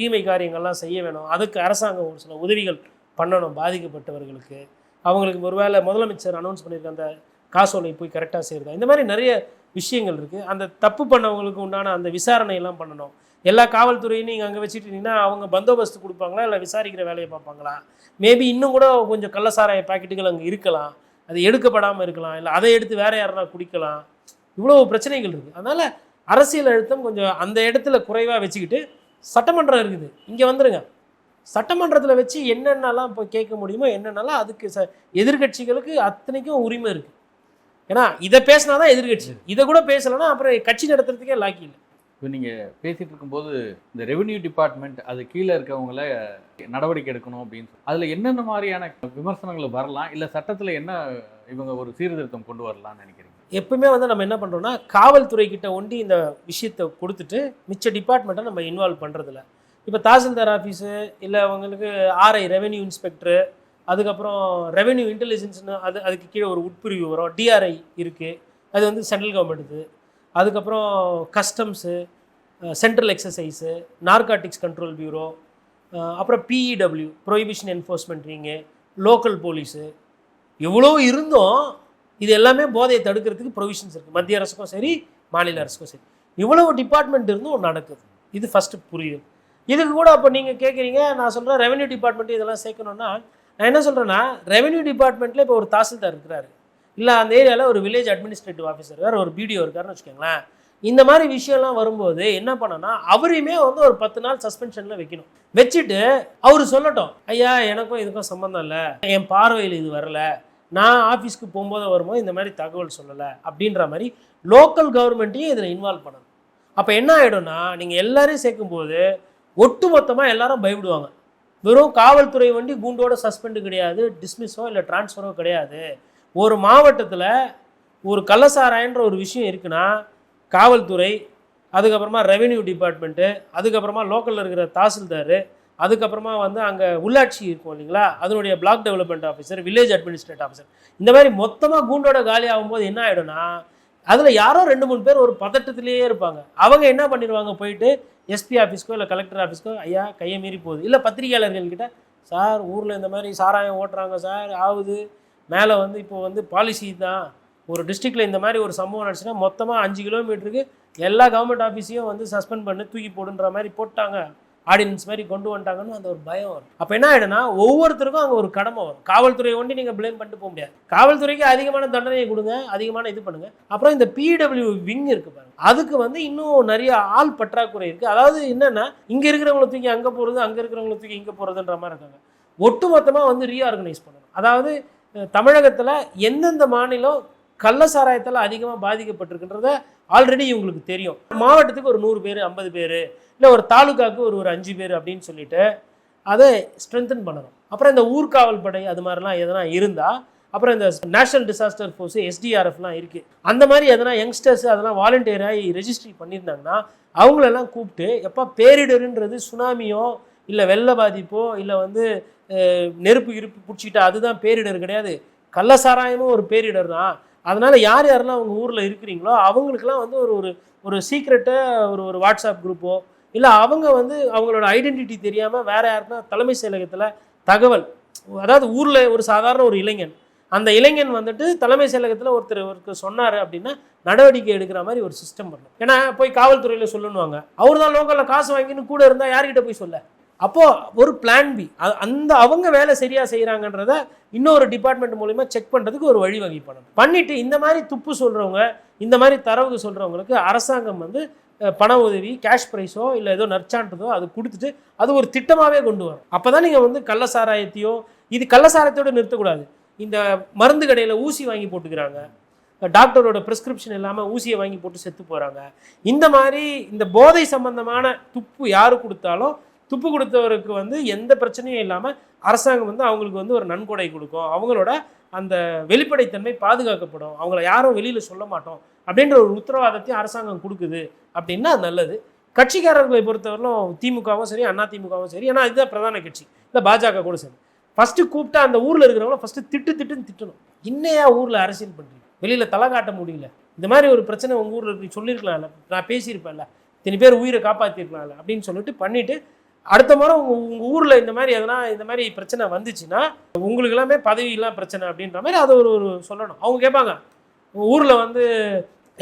ஈமை காரியங்கள்லாம் செய்ய வேணும். அதுக்கு அரசாங்கம் ஒரு சில உதவிகள் பண்ணணும் பாதிக்கப்பட்டவர்களுக்கு. அவங்களுக்கு ஒருவேளை முதலமைச்சர் அனௌன்ஸ் பண்ணியிருக்க அந்த காசோலை போய் கரெக்டாக சேருதா இந்த மாதிரி நிறைய விஷயங்கள் இருக்குது அந்த தப்பு பண்ணவங்களுக்கு உண்டான அந்த விசாரணையெல்லாம் பண்ணணும். எல்லா காவல்துறையும் நீங்கள் அங்கே வச்சுட்டீங்கன்னா அவங்க பந்தோபஸ்து கொடுப்பாங்களா இல்லை விசாரிக்கிற வேலையை பார்ப்பாங்களா? மேபி இன்னும் கூட கொஞ்சம் கள்ளசாராய பாக்கெட்டுகள் அங்கே இருக்கலாம். அது எடுக்கப்படாமல் இருக்கலாம். இல்லை அதை எடுத்து வேற யாருனா குடிக்கலாம். இவ்வளோ பிரச்சனைகள் இருக்குது அதனால் அரசியல் அழுத்தம் கொஞ்சம் அந்த இடத்துல குறைவாக வச்சுக்கிட்டு சட்டமன்றம் இருக்குது. இங்கே வந்துடுங்க சட்டமன்றத்தில் வச்சு என்னென்னலாம் இப்போ கேட்க முடியுமோ என்னென்னலாம் அதுக்கு ச எதிர்கட்சிகளுக்கு அத்தனைக்கும் உரிமை இருக்குது ஏன்னா இதை பேசினா தான் எதிர்கட்சி இதை கூட பேசலைன்னா அப்புறம் கட்சி நடத்துறதுக்கே லாக்கி இல்லை. இப்போ நீங்கள் பேசிகிட்டு இருக்கும்போது இந்த ரெவென்யூ டிபார்ட்மெண்ட் அது கீழே இருக்கவங்கள நடவடிக்கை எடுக்கணும் அப்படின்னு சொல்லி அதில் என்னென்ன மாதிரியான விமர்சனங்கள் வரலாம்? இல்லை சட்டத்தில் என்ன இவங்க ஒரு சீர்திருத்தம் கொண்டு வரலாம்னு நினைக்கிறீங்க? எப்பவுமே வந்து நம்ம என்ன பண்ணுறோம்னா காவல்துறை கிட்ட ஒண்டி இந்த விஷயத்தை கொடுத்துட்டு மிச்ச டிபார்ட்மெண்ட்டை நம்ம இன்வால்வ் பண்ணுறதில்ல இப்போ தாசில்தார் ஆஃபீஸு இல்லை அவங்களுக்கு ஆர்ஐ ரெவென்யூ இன்ஸ்பெக்டரு அதுக்கப்புறம் ரெவென்யூ இன்டெலிஜென்ஸ்னு அது அதுக்கு கீழே ஒரு உட்பிரிவு வரும். டிஆர்ஐ இருக்குது அது வந்து சென்ட்ரல் கவர்மெண்ட்டுது அதுக்கப்புறம் customs central excise narcotics control bureau அப்புறம் PEW prohibition enforcement wing local police எவ்வளோ இருந்தும் இது எல்லாமே போதையை தடுக்கிறதுக்கு ப்ரொவிஷன்ஸ் இருக்குது மத்திய அரசுக்கும் சரி மாநில அரசுக்கும் சரி. இவ்வளோ டிபார்ட்மெண்ட் இருந்தும் நடக்குது. இது ஃபஸ்ட்டு புரியுது. இதுக்கு கூட அப்போ நீங்கள் கேட்குறீங்க நான் சொல்கிறேன் ரெவன்யூ டிபார்ட்மெண்ட் இதெல்லாம் சேர்க்கணுன்னா நான் என்ன சொல்கிறேன்னா ரெவன்யூ டிபார்ட்மெண்ட்டில் இப்போ ஒரு தாசில்தார் இருக்கிறாரு. இல்லை அந்த ஏரியாவில் ஒரு வில்லேஜ் அட்மினிஸ்ட்ரேட்டிவ் ஆஃபீஸர் வேறு ஒரு பிடிஓ இருக்காருன்னு வச்சுக்கோங்களேன். இந்த மாதிரி விஷயம்லாம் வரும்போது என்ன பண்ணனா அவரையுமே வந்து ஒரு பத்து நாள் சஸ்பென்ஷனில் வைக்கணும். வச்சுட்டு அவர் சொல்லட்டும் ஐயா எனக்கும் இதுக்கும் சம்மந்தம் இல்லை. என் பார்வையில் இது வரல. நான் ஆஃபீஸ்க்கு போகும்போது வரும்போது இந்த மாதிரி தகவல் சொல்லலை. அப்படின்ற மாதிரி லோக்கல் கவர்மெண்ட்டையும் இதில் இன்வால்வ் பண்ணணும். அப்போ என்ன ஆகிடும்னா நீங்கள் எல்லாரையும் சேர்க்கும்போது ஒட்டு மொத்தமாக எல்லாரும் பயப்படுவாங்க. வெறும் காவல்துறை வண்டி கூண்டோட சஸ்பெண்டு கிடையாது டிஸ்மிஸோ இல்லை டிரான்ஸ்ஃபரோ கிடையாது. ஒரு மாவட்டத்தில் ஒரு கள்ளசாராயன்ற ஒரு விஷயம் இருக்குன்னா காவல்துறை அதுக்கப்புறமா ரெவென்யூ டிபார்ட்மெண்ட்டு அதுக்கப்புறமா லோக்கலில் இருக்கிற தாசில்தார் அதுக்கப்புறமா வந்து அங்கே உள்ளாட்சி இருக்கும் இல்லைங்களா? அதனுடைய block development officer village administrate officer இந்த மாதிரி மொத்தமாக கூண்டோட காலி ஆகும்போது என்ன ஆகிடும்னா அதில் யாரோ ரெண்டு மூணு பேர் ஒரு பதட்டத்திலேயே இருப்பாங்க. அவங்க என்ன பண்ணிடுவாங்க? போயிட்டு எஸ்பி ஆஃபீஸ்க்கோ இல்லை கலெக்டர் ஆஃபீஸ்க்கோ ஐயா கையை மீறி போகுது. இல்லை பத்திரிகையாளர்கள்கிட்ட சார் ஊரில் இந்த மாதிரி சாராயம் ஓட்டுறாங்க சார் ஆகுது. மேலே வந்து இப்போ வந்து பாலிசி தான். ஒரு டிஸ்ட்ரிக்டில் இந்த மாதிரி ஒரு சம்பவம் நடந்துச்சுன்னா மொத்தமாக அஞ்சு கிலோமீட்டருக்கு எல்லா கவர்மெண்ட் ஆஃபீஸையும் வந்து சஸ்பெண்ட் பண்ணி தூக்கி போடுன்ற மாதிரி போட்டாங்க. ஆர்டினன்ஸ் மாதிரி கொண்டு வந்துட்டாங்கன்னு அந்த ஒரு பயம் வரும். அப்போ என்ன ஆகிடும்னா ஒவ்வொருத்தருக்கும் அங்கே ஒரு கடமை வரும். காவல்துறையை ஒண்டி நீங்கள் ப்ளேம் பண்ணிட்டு போக முடியாது. காவல்துறைக்கு அதிகமான தண்டனையை கொடுங்க அதிகமான இது பண்ணுங்க. அப்புறம் இந்த பிடபிள்யூ விங் இருக்கு பாருங்க. அதுக்கு வந்து இன்னும் நிறைய ஆள் பற்றாக்குறை இருக்குது அதாவது என்னென்னா இங்கே இருக்கிறவங்களை தூக்கி அங்கே போகிறது அங்கே இருக்கிறவங்களை தூக்கி இங்கே போகிறதுன்ற மாதிரி இருக்காங்க. ஒட்டுமொத்தமாக வந்து ரீஆர்கனைஸ் பண்ணணும். அதாவது தமிழகத்தில் எந்தெந்த மாநிலம் கள்ள சாராயத்தால் அதிகமாக பாதிக்கப்பட்டிருக்குன்றத ஆல்ரெடி இவங்களுக்கு தெரியும். மாவட்டத்துக்கு ஒரு நூறு பேர் ஐம்பது பேர் இல்லை ஒரு தாலுகாவுக்கு ஒரு ஒரு அஞ்சு பேர் அப்படின்னு சொல்லிட்டு அதை ஸ்ட்ரென்தன் பண்ணணும். அப்புறம் இந்த ஊர்காவல் படை அது மாதிரிலாம் எதனா இருந்தால் அப்புறம் இந்த நேஷனல் டிசாஸ்டர் ஃபோர்ஸ் எஸ்டிஆர்எஃப்லாம் இருக்குது அந்த மாதிரி எதனா யங்ஸ்டர்ஸ் அதெல்லாம் வாலண்டியராகி ரெஜிஸ்ட்ரி பண்ணியிருந்தாங்கன்னா அவங்களெல்லாம் கூப்பிட்டு எப்போ பேரிடருன்றது சுனாமியோ இல்லை வெள்ள பாதிப்போ இல்லை வந்து நெருப்பு இருப்பு பிடிச்சிக்கிட்டா அதுதான் பேரிடர் கிடையாது. கள்ள சாராயமும் ஒரு பேரிடர் தான். அதனால் யார் யாரெல்லாம் அவங்க ஊரில் இருக்கிறீங்களோ அவங்களுக்குலாம் வந்து ஒரு ஒரு ஒரு சீக்ரெட்டை ஒரு ஒரு வாட்ஸ்அப் குரூப்போ இல்லை அவங்க வந்து அவங்களோட ஐடென்டிட்டி தெரியாமல் வேறு யாருன்னா தலைமை செயலகத்தில் தகவல். அதாவது ஊரில் ஒரு சாதாரண ஒரு இளைஞன். அந்த இளைஞன் வந்துட்டு தலைமை செயலகத்தில் ஒருத்தர் ஒருத்தர் சொன்னார் அப்படின்னா நடவடிக்கை எடுக்கிற மாதிரி ஒரு சிஸ்டம் பண்ணணும். ஏன்னா போய் காவல்துறையில் சொல்லணுவாங்க. அவர் தான் லோக்கலில் காசு வாங்கின்னு கூட இருந்தால் யார்கிட்ட போய் சொல்ல? அப்போது ஒரு பிளான் பி அந்த அவங்க வேலை சரியாக செய்கிறாங்கன்றத இன்னொரு டிபார்ட்மெண்ட் மூலிமா செக் பண்ணுறதுக்கு ஒரு வழிவகை பண்ணணும் பண்ணிவிட்டு இந்த மாதிரி துப்பு சொல்கிறவங்க இந்த மாதிரி தரவு சொல்கிறவங்களுக்கு அரசாங்கம் வந்து பண உதவி கேஷ் ப்ரைஸோ இல்லை ஏதோ நற்சான்றதோ அது கொடுத்துட்டு அது ஒரு திட்டமாகவே கொண்டு வரும். அப்போ தான் நீங்கள் வந்து கள்ள சாராயத்தையோ இது கள்ள நிறுத்தக்கூடாது. இந்த மருந்து கடையில் ஊசி வாங்கி போட்டுக்கிறாங்க. டாக்டரோட ப்ரிஸ்கிரிப்ஷன் இல்லாமல் ஊசியை வாங்கி போட்டு செத்து போகிறாங்க இந்த மாதிரி இந்த போதை சம்பந்தமான துப்பு யார் கொடுத்தாலும் துப்பு கொடுத்தவருக்கு வந்து எந்த பிரச்சனையும் இல்லாமல் அரசாங்கம் வந்து அவங்களுக்கு வந்து ஒரு நன்கொடை கொடுக்கும். அவங்களோட அந்த வெளிப்படைத்தன்மை பாதுகாக்கப்படும். அவங்கள யாரும் வெளியில் சொல்ல மாட்டோம். அப்படின்ற ஒரு உத்தரவாதத்தையும் அரசாங்கம் கொடுக்குது. அப்படின்னா அது நல்லது. கட்சிக்காரர்களை பொறுத்தவரையிலும் திமுகவும் சரி அண்ணா திமுகவும் சரி. ஏன்னா இதுதான் பிரதான கட்சி. இல்லை பாஜக கூட சரி. ஃபஸ்ட்டு கூப்பிட்டா அந்த ஊரில் இருக்கிறவங்கள ஃபஸ்ட்டு திட்டு திட்டுன்னு திட்டணும். இன்னையா ஊரில் அரசியல் பண்ணுறீங்க வெளியில் தலை காட்ட முடியல. இந்த மாதிரி ஒரு பிரச்சனை உங்கள் ஊரில் இருக்கு சொல்லியிருக்கலாம்ல. நான் பேசியிருப்பேன்ல. இத்தனை பேர் உயிரை காப்பாற்றிருக்கலாம்ல அப்படின்னு சொல்லிட்டு பண்ணிவிட்டு அடுத்த முறை உங்கள் உங்கள் ஊரில் இந்த மாதிரி எதனா இந்த மாதிரி பிரச்சனை வந்துச்சுன்னா உங்களுக்கு எல்லாமே பதவியெல்லாம் பிரச்சனை அப்படின்ற மாதிரி அதை ஒரு ஒரு சொல்லணும். அவங்க கேட்பாங்க. உங்கள் ஊரில் வந்து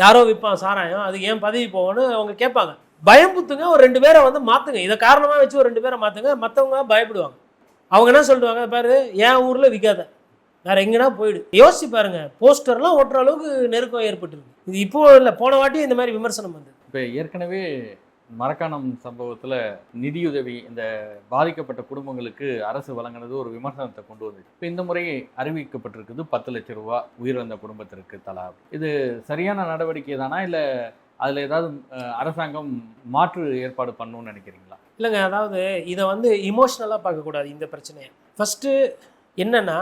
யாரோ விற்பான் சாராயம் அதுக்கு ஏன் பதவி போகணும்னு அவங்க கேட்பாங்க. பயம்புத்துங்க ஒரு ரெண்டு பேரை வந்து மாற்றுங்க இதை காரணமாக வச்சு ஒரு ரெண்டு பேரை மாற்றுங்க மற்றவங்க பயப்படுவாங்க. அவங்க என்ன சொல்லுவாங்க பாரு என் ஊரில் விற்காத வேற எங்கன்னா போயிடு. யோசிச்சு பாருங்க போஸ்டர்லாம் ஓட்டுற அளவுக்கு நெருக்கம் ஏற்பட்டுருக்கு. இது இப்போ இல்லை போன வாட்டி இந்த மாதிரி விமர்சனம் வந்து இப்போ ஏற்கனவே மரக்காணம் சம்பவத்தில் நிதியுதவி இந்த பாதிக்கப்பட்ட குடும்பங்களுக்கு அரசு வழங்கினது ஒரு விமர்சனத்தை கொண்டு வந்தது. இப்போ இந்த முறை அறிவிக்கப்பட்டிருக்குது பத்து லட்சம் ரூபா உயிரிழந்த குடும்பத்திற்கு தலா. இது சரியான நடவடிக்கை தானா? இல்லை அதில் ஏதாவது அரசாங்கம் மாற்று ஏற்பாடு பண்ணணும்னு நினைக்கிறீங்களா? இல்லைங்க அதாவது இதை வந்து இமோஷ்னலாக பார்க்கக்கூடாது இந்த பிரச்சனையை. ஃபஸ்ட்டு என்னென்னா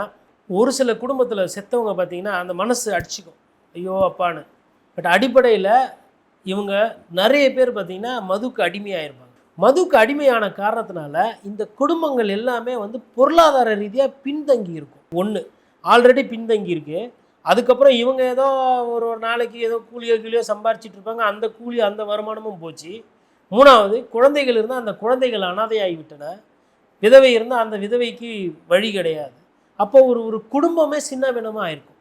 ஒரு சில குடும்பத்தில் செத்தவங்க பார்த்தீங்கன்னா அந்த மனசு அடிச்சுக்கும். ஐயோ அப்பான்னு. பட் அடிப்படையில் இவங்க நிறைய பேர் பார்த்திங்கன்னா மதுக்கு அடிமையாயிருப்பாங்க. மதுக்கு அடிமையான காரணத்தினால இந்த குடும்பங்கள் எல்லாமே வந்து பொருளாதார ரீதியாக பின்தங்கி இருக்கும். ஒன்று ஆல்ரெடி பின்தங்கி இருக்கு. அதுக்கப்புறம் இவங்க ஏதோ ஒரு ஒரு நாளைக்கு ஏதோ கூலியோ கீழியோ சம்பாரிச்சிட்டு இருப்பாங்க. அந்த கூலி அந்த வருமானமும் போச்சு. மூணாவது குழந்தைகள் இருந்தால் அந்த குழந்தைகள் அனாதையாகி விட்டன. விதவை இருந்தால் அந்த விதவைக்கு வழி கிடையாது. அப்போ ஒரு ஒரு குடும்பமே சின்ன வினமாக ஆயிருக்கும்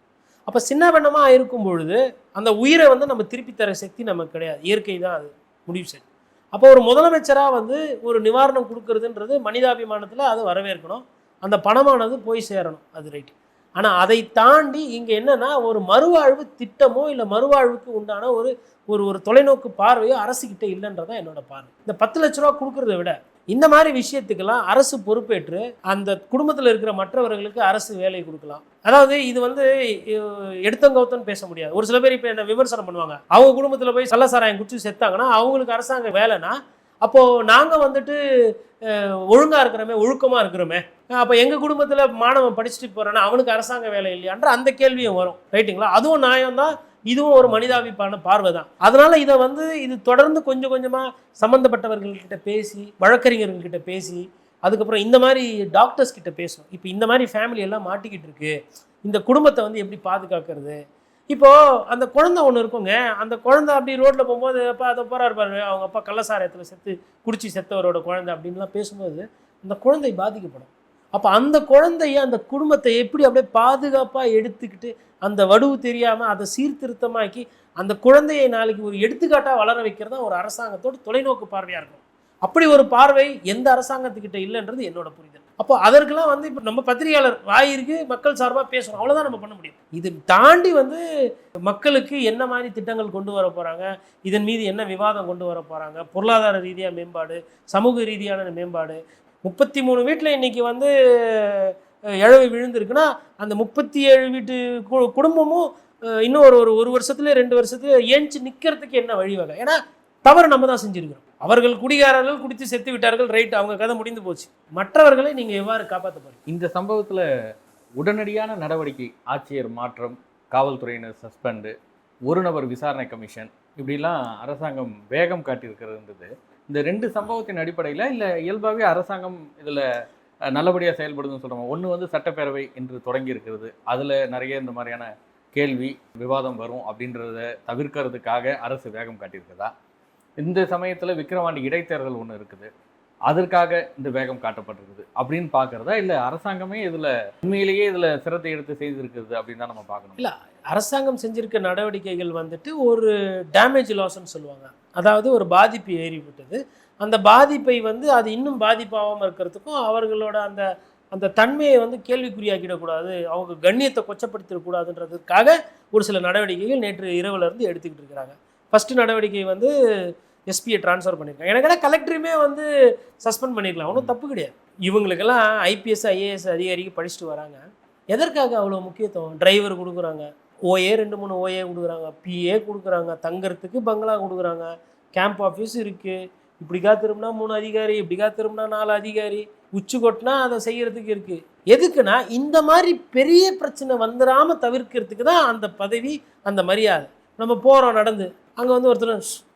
அப்போ சின்ன பின்னமாக இருக்கும் பொழுது அந்த உயிரை வந்து நம்ம திருப்பி தர சக்தி நமக்கு கிடையாது. இயற்கை தான் அது முடிவு செய்யும் அப்போ ஒரு முதலமைச்சராக வந்து ஒரு நிவாரணம் கொடுக்கறதுன்றது மனிதாபிமானத்தில் அது வரவேற்கணும். அந்த பணமானது போய் சேரணும். அது ரைட் ஆனால் அதை தாண்டி இங்கே என்னன்னா ஒரு மறுவாழ்வு திட்டமோ இல்லை மறுவாழ்வுக்கு உண்டான ஒரு ஒரு ஒரு தொலைநோக்கு பார்வையோ அரசுக்கிட்ட இல்லைன்றதான் என்னோட பார்வை. இந்த பத்து லட்ச ரூபா கொடுக்கறத விட இந்த மாதிரி விஷயத்துக்கெல்லாம் அரசு பொறுப்பேற்று அந்த குடும்பத்தில் இருக்கிற மற்றவர்களுக்கு அரசு வேலை கொடுக்கலாம். அதாவது இது வந்து எடுத்தங்கவுத்தன்னு பேச முடியாது. ஒரு சில பேர் இப்போ என்ன விமர்சனம் பண்ணுவாங்க. அவங்க குடும்பத்தில் போய் சல்லசாராயம் குடிச்சு செத்தாங்கன்னா அவங்களுக்கு அரசாங்க வேலைனா அப்போது நாங்கள் வந்துட்டு ஒழுங்காக இருக்கிறோமே ஒழுக்கமாக இருக்கிறோமே. அப்போ எங்கள் குடும்பத்தில் மாணவன் படிச்சுட்டு போறானா அவனுக்கு அரசாங்க வேலை இல்லையான்ற அந்த கேள்வியும் வரும். ரைட்டுங்களா? அதுவும் நியாயம் தான் இதுவும் ஒரு மனிதாபிப்பான பார்வை தான் அதனால இதை வந்து இது தொடர்ந்து கொஞ்சம் கொஞ்சமாக சம்மந்தப்பட்டவர்கள்கிட்ட பேசி வழக்கறிஞர்கள்கிட்ட பேசி அதுக்கப்புறம் இந்த மாதிரி டாக்டர்ஸ் கிட்ட பேசணும் இப்போ இந்த மாதிரி ஃபேமிலி எல்லாம் மாட்டிக்கிட்டு இருக்கு. இந்த குடும்பத்தை வந்து எப்படி பாதுகாக்கிறது? இப்போது அந்த குழந்தை ஒன்று இருக்குங்க. அந்த குழந்தை அப்படி ரோட்டில் போகும்போது அப்பா அதை போறாரு பாரு அவங்க அப்பா கள்ளசாரத்தில் செத்து குடிச்சு செத்தவரோட குழந்தை அப்படின்லாம் பேசும்போது அந்த குழந்தை பாதிக்கப்படும். அப்போ அந்த குழந்தைய அந்த குடும்பத்தை எப்படி அப்படியே பாதுகாப்பாக எடுத்துக்கிட்டு அந்த வடுவு தெரியாமல் அதை சீர்திருத்தமாக்கி அந்த குழந்தையை நாளைக்கு ஒரு எடுத்துக்காட்டாக வளர வைக்கிறது தான் ஒரு அரசாங்கத்தோட தொலைநோக்கு பார்வையாக இருக்கும். அப்படி ஒரு பார்வை எந்த அரசாங்கத்துக்கிட்ட இல்லைன்றது என்னோட புரிதல். அப்போ அதற்கெல்லாம் வந்து இப்போ நம்ம பத்திரிகையாளர் வாயிருக்கு மக்கள் சார்பாக பேசணும் அவ்வளோதான் நம்ம பண்ண முடியும். இது தாண்டி வந்து மக்களுக்கு என்ன மாதிரி திட்டங்கள் கொண்டு வர போகிறாங்க இதன் மீது என்ன விவாதம் கொண்டு வர போகிறாங்க பொருளாதார ரீதியாக மேம்பாடு சமூக ரீதியான மேம்பாடு முப்பத்தி மூணு வீட்டில் இன்னைக்கு வந்து இழவு விழுந்திருக்குன்னா அந்த முப்பத்தி ஏழு வீட்டு கு- குடும்பமும் இன்னும் ஒரு ஒரு ஒரு வருஷத்துல ரெண்டு வருஷத்துல ஏஞ்சி நிற்கிறதுக்கு என்ன வழிவகை? ஏன்னா தவறு நம்ம தான் செஞ்சுருக்கிறோம். அவர்கள் குடிகாரர்கள் குடித்து செத்து விட்டார்கள் ரைட் அவங்க கதை முடிந்து போச்சு. மற்றவர்களை நீங்கள் எவ்வாறு காப்பாற்ற போறீங்க? இந்த சம்பவத்தில் உடனடியான நடவடிக்கை ஆட்சியர் மாற்றம் காவல்துறையினர் சஸ்பெண்டு ஒரு நபர் விசாரணை கமிஷன் இப்படிலாம் அரசாங்கம் வேகம் காட்டியிருக்கிறது இந்த ரெண்டு சம்பவத்தின் அடிப்படையில் இல்லை இயல்பாகவே அரசாங்கம் இதில் நல்லபடியாக செயல்படுதுன்னு சொல்கிறோம் ஒன்று வந்து சட்டப்பேரவை இன்று தொடங்கி இருக்கிறது அதில் நிறைய இந்த மாதிரியான கேள்வி விவாதம் வரும் அப்படின்றத தவிர்க்கிறதுக்காக அரசு வேகம் காட்டியிருக்குதா? இந்த சமயத்தில் விக்கிரவாண்டி இடைத்தேர்தல் ஒன்று இருக்குது. அதற்காக இந்த வேகம் காட்டப்பட்டிருக்குது. அப்படின்னு பார்க்குறதா? இல்லை அரசாங்கமே இதில் உண்மையிலேயே இதில் சிரத்தை எடுத்து செய்திருக்குது அப்படின்னு தான் நம்ம பார்க்கணும்? இல்லை அரசாங்கம் செஞ்சிருக்க நடவடிக்கைகள் வந்துட்டு ஒரு டேமேஜ் லாஸ்ன்னு சொல்லுவாங்க. அதாவது ஒரு பாதிப்பு ஏறிவிட்டது. அந்த பாதிப்பை வந்து அது இன்னும் பாதிப்பாகாமல் இருக்கிறதுக்கும் அவர்களோட அந்த அந்த தன்மையை வந்து கேள்விக்குறியாக்கிடக்கூடாது. அவங்க கண்ணியத்தை கொச்சப்படுத்திடக்கூடாதுன்றதுக்காக ஒரு சில நடவடிக்கைகள் நேற்று இரவுல இருந்து எடுத்துக்கிட்டு இருக்கிறாங்க. ஃபஸ்ட்டு நடவடிக்கை வந்து எஸ்பியை ட்ரான்ஸ்ஃபர் பண்ணியிருக்காங்க. எனக்கு கலெக்டருமே வந்து சஸ்பெண்ட் பண்ணியிருக்கலாம் ஒன்றும் தப்பு கிடையாது. இவங்களுக்கெல்லாம் ஐபிஎஸ் ஐஏஎஸ் அதிகாரிக்கு படிச்சுட்டு வராங்க. எதற்காக அவ்வளோ முக்கியத்துவம்? டிரைவர் கொடுக்குறாங்க. ஓஏ ரெண்டு மூணு ஓஏ கொடுக்குறாங்க. பிஏ கொடுக்குறாங்க. தங்கறதுக்கு பங்களா கொடுக்குறாங்க. கேம்ப் ஆஃபீஸ் இருக்குது இப்படிக்கா திரும்பினா மூணு அதிகாரி இப்படிக்கா திரும்பினா நாலு அதிகாரி. உச்சி கொட்டினா அதை செய்கிறதுக்கு இருக்குது எதுக்குன்னா இந்த மாதிரி பெரிய பிரச்சனை வந்துடாமல் தவிர்க்கிறதுக்கு தான் அந்த பதவி அந்த மரியாதை. நம்ம போகிறோம் நடந்து. அங்கே வந்து ஒருத்தர்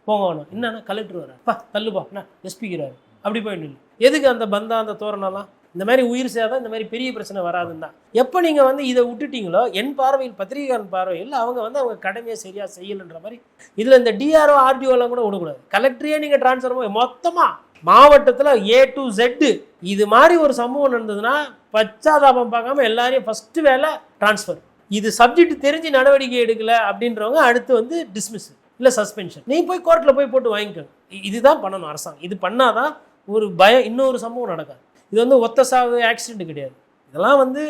போகணும் வேணும் என்னன்னா கலெக்டர் வர பா தள்ளுப்பா. என்ன எஸ்பிக்கிறாரு அப்படி போய் எதுக்கு அந்த பந்தா அந்த தோரணம்லாம் இந்த மாதிரி உயிர் சேதம் இந்த மாதிரி பெரிய பிரச்சனை வராதுன்னு தான் எப்போ நீங்கள் வந்து இதை விட்டுட்டீங்களோ என் பார்வையில் பத்திரிகையாளன் பார்வையில் அவங்க வந்து அவங்க கடமையை சரியாக செய்யலைன்ற மாதிரி இதில் இந்த டிஆர்ஓ ஆர்டிஓலாம் கூட விடக்கூடாது. கலெக்டரையே நீங்கள் ட்ரான்ஸ்ஃபர் பண்ணி மொத்தமாக மாவட்டத்தில் ஏ டு ஜெட்டு இது மாதிரி ஒரு சம்பவம் நடந்ததுன்னா பச்சாதாபம் பார்க்காம எல்லாரையும் ஃபஸ்ட்டு வேலை ட்ரான்ஸ்ஃபர் இது சப்ஜெக்ட் தெரிஞ்சு நடவடிக்கை எடுக்கல அப்படின்றவங்க அடுத்து வந்து டிஸ்மிஸ் இல்லை சஸ்பென்ஷன் நீ போய் கோர்ட்டில் போய் போட்டு வாங்கிக்கணும். இதுதான் பண்ணணும் அரசாங்கம். இது பண்ணாதான் ஒரு பயம் இன்னொரு சம்பவம் நடக்காது. இது வந்து ஒத்த சாவு ஆக்சிடென்ட் கிடையாது. இதெல்லாம் வந்து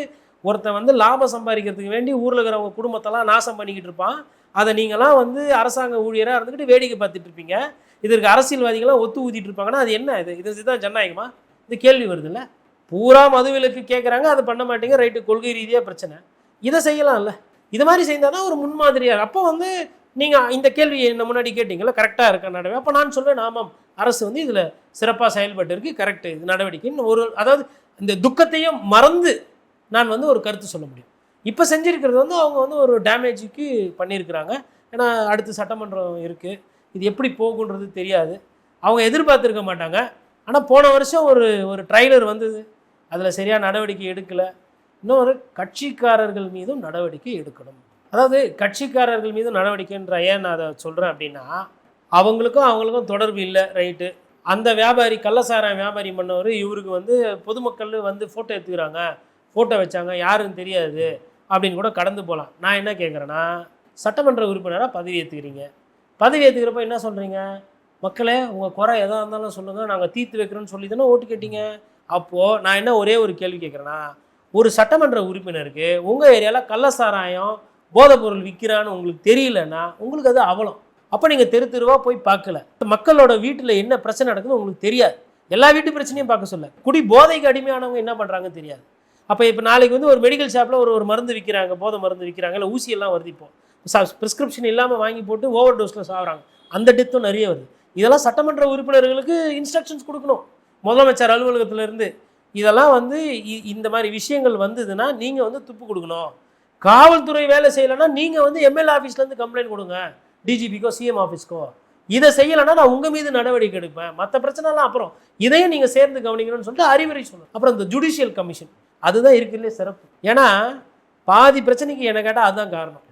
ஒருத்தன் வந்து லாபம் சம்பாதிக்கிறதுக்கு வேண்டி ஊரில் இருக்கிறவங்க குடும்பத்தெல்லாம் நாசம் பண்ணிக்கிட்டு இருப்பான். அதை நீங்களாம் வந்து அரசாங்க ஊழியராக இருந்துக்கிட்டு வேடிக்கை பார்த்துட்டு இருப்பீங்க. இதற்கு அரசியல்வாதிகளாம் ஒத்து ஊதிட்டு இருப்பாங்கன்னா அது என்ன இது? இது இதுதான் ஜனநாயகமா? இது கேள்வி வருதுல்ல. பூரா மதுவிலக்கு கேட்குறாங்க அதை பண்ண மாட்டேங்க. ரைட்டு கொள்கை ரீதியாக பிரச்சனை. இதை செய்யலாம்ல. இது மாதிரி செய்தால் தான் ஒரு முன்மாதிரியாக அப்போ வந்து நீங்கள் இந்த கேள்வி என்ன முன்னாடி கேட்டீங்களா கரெக்டாக இருக்க நடவே அப்போ நான் சொல்வேன் ஆமாம். அரசு வந்து இதில் சிறப்பாக செயல்பட்டு இருக்கு கரெக்டு இது நடவடிக்கைன்னு ஒரு அதாவது இந்த துக்கத்தையும் மறந்து நான் வந்து ஒரு கருத்து சொல்ல முடியும். இப்போ செஞ்சிருக்கிறது வந்து அவங்க வந்து ஒரு டேமேஜுக்கு பண்ணியிருக்கிறாங்க. ஏன்னா அடுத்து சட்டமன்றம் இருக்குது இது எப்படி போகுன்றது தெரியாது. அவங்க எதிர்பார்த்துருக்க மாட்டாங்க. ஆனால் போன வருஷம் ஒரு ஒரு ட்ரைலர் வந்தது. அதில் சரியாக நடவடிக்கை எடுக்கலை. இன்னொரு கட்சிக்காரர்கள் மீதும் நடவடிக்கை எடுக்கணும். அதாவது கட்சிக்காரர்கள் மீதும் நடவடிக்கைன்ற ஏன் நான் அதை சொல்கிறேன் அப்படின்னா அவங்களுக்கும் அவங்களுக்கும் தொடர்பு இல்லை ரைட்டு அந்த வியாபாரி கள்ளசாரம் வியாபாரி பண்ணவர் இவருக்கு வந்து பொதுமக்கள் வந்து ஃபோட்டோ எடுத்துக்கிறாங்க. ஃபோட்டோ வச்சாங்க. யாருன்னு தெரியாது. அப்படின்னு கூட கடந்து போகலாம் நான் என்ன கேட்குறேன்னா சட்டமன்ற உறுப்பினராக பதவி ஏற்றுக்கிறீங்க பதவி ஏற்றுக்கிறப்ப என்ன சொல்கிறீங்க மக்களே உங்கள் குறை எதாக இருந்தாலும் சொல்லுங்கள் நாங்கள் தீர்த்து வைக்கிறோன்னு சொல்லி தானே ஓட்டு கேட்டீங்க. அப்போது நான் என்ன ஒரே ஒரு கேள்வி கேட்குறேன்னா ஒரு சட்டமன்ற உறுப்பினருக்கு உங்கள் ஏரியாவில் கள்ளசாராயம் போதைப்பொருள் விற்கிறான்னு உங்களுக்கு தெரியலன்னா உங்களுக்கு அது அவலம். அப்போ நீங்கள் தெரு தெருவாக போய் பார்க்கல. மக்களோட வீட்டில் என்ன பிரச்சனை நடக்குதுன்னு உங்களுக்கு தெரியாது. எல்லா வீட்டு பிரச்சனையும் பார்க்க சொல்ல. குடி போதைக்கு அடிமையானவங்க என்ன பண்ணுறாங்கன்னு தெரியாது. அப்போ இப்போ நாளைக்கு வந்து ஒரு மெடிக்கல் ஷாப்பில் ஒரு ஒரு மருந்து விற்கிறாங்க போதை மருந்து விற்கிறாங்க இல்லை ஊசியெல்லாம் வருது இப்போ. ப்ரிஸ்கிரிப்ஷன் இல்லாமல் வாங்கி போட்டு ஓவர் டோஸில் சாகுறாங்க அந்த டெத்தும் நிறைய வருது. இதெல்லாம் சட்டமன்ற உறுப்பினர்களுக்கு இன்ஸ்ட்ரக்ஷன்ஸ் கொடுக்கணும். முதலமைச்சர் அலுவலகத்திலேருந்து இதெல்லாம் வந்து இ- இந்த மாதிரி விஷயங்கள் வந்ததுன்னா நீங்கள் வந்து துப்பு கொடுக்கணும். காவல்துறை வேலை செய்யலைன்னா நீங்கள் வந்து எம்எல்ஏ ஆஃபீஸ்லேருந்து கம்ப்ளைண்ட் கொடுங்க. டிஜிபிக்கோ சிஎம் ஆஃபீஸ்க்கோ இதை செய்யலைன்னா நான் உங்கள் மீது நடவடிக்கை எடுப்பேன். மற்ற பிரச்சனைலாம் அப்புறம் இதையும் நீங்கள் சேர்ந்து கவனிக்கணும்னு சொல்லிட்டு அறிவுரை சொல்லணும் அப்புறம் இந்த ஜுடிஷியல் கமிஷன் அதுதான் இருக்குல்லே சிறப்பு. ஏன்னா பாதி பிரச்சனைக்கு என்ன கேட்டால் அதுதான் காரணம்.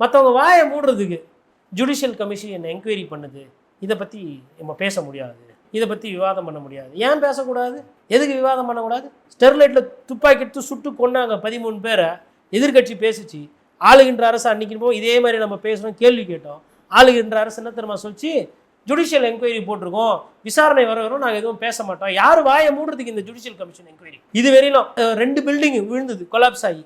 மற்றவங்க வாயை மூடுறதுக்கு ஜுடிஷியல் கமிஷன் என்னை என்கொயரி பண்ணுது. இதை பற்றி நம்ம பேச முடியாது. இதை பற்றி விவாதம் பண்ண முடியாது. ஏன் பேசக்கூடாது? எதுக்கு விவாதம் பண்ணக்கூடாது? ஸ்டெர்லைட்டில் துப்பாக்கி எடுத்து சுட்டு கொண்டாங்க பதிமூணு பேரை. எதிர்க்கட்சி பேசிச்சு. ஆளுகின்ற அரசு அன்னைக்கு போது இதே மாதிரி நம்ம பேசுகிறோம் கேள்வி கேட்டோம். ஆளுகின்ற அரசு என்ன தெரியுமா சொல்லிச்சு? ஜுடிஷியல் என்கொயரி போட்டிருக்கோம். விசாரணை வர வரும் நாங்கள் எதுவும் பேச மாட்டோம். யார் வாயை மூடுறதுக்கு இந்த ஜுடிஷியல் கமிஷன் என்கொயரி இது வரையிலும் ரெண்டு பில்டிங் விழுந்தது கொலாப்ஸ் ஆகி.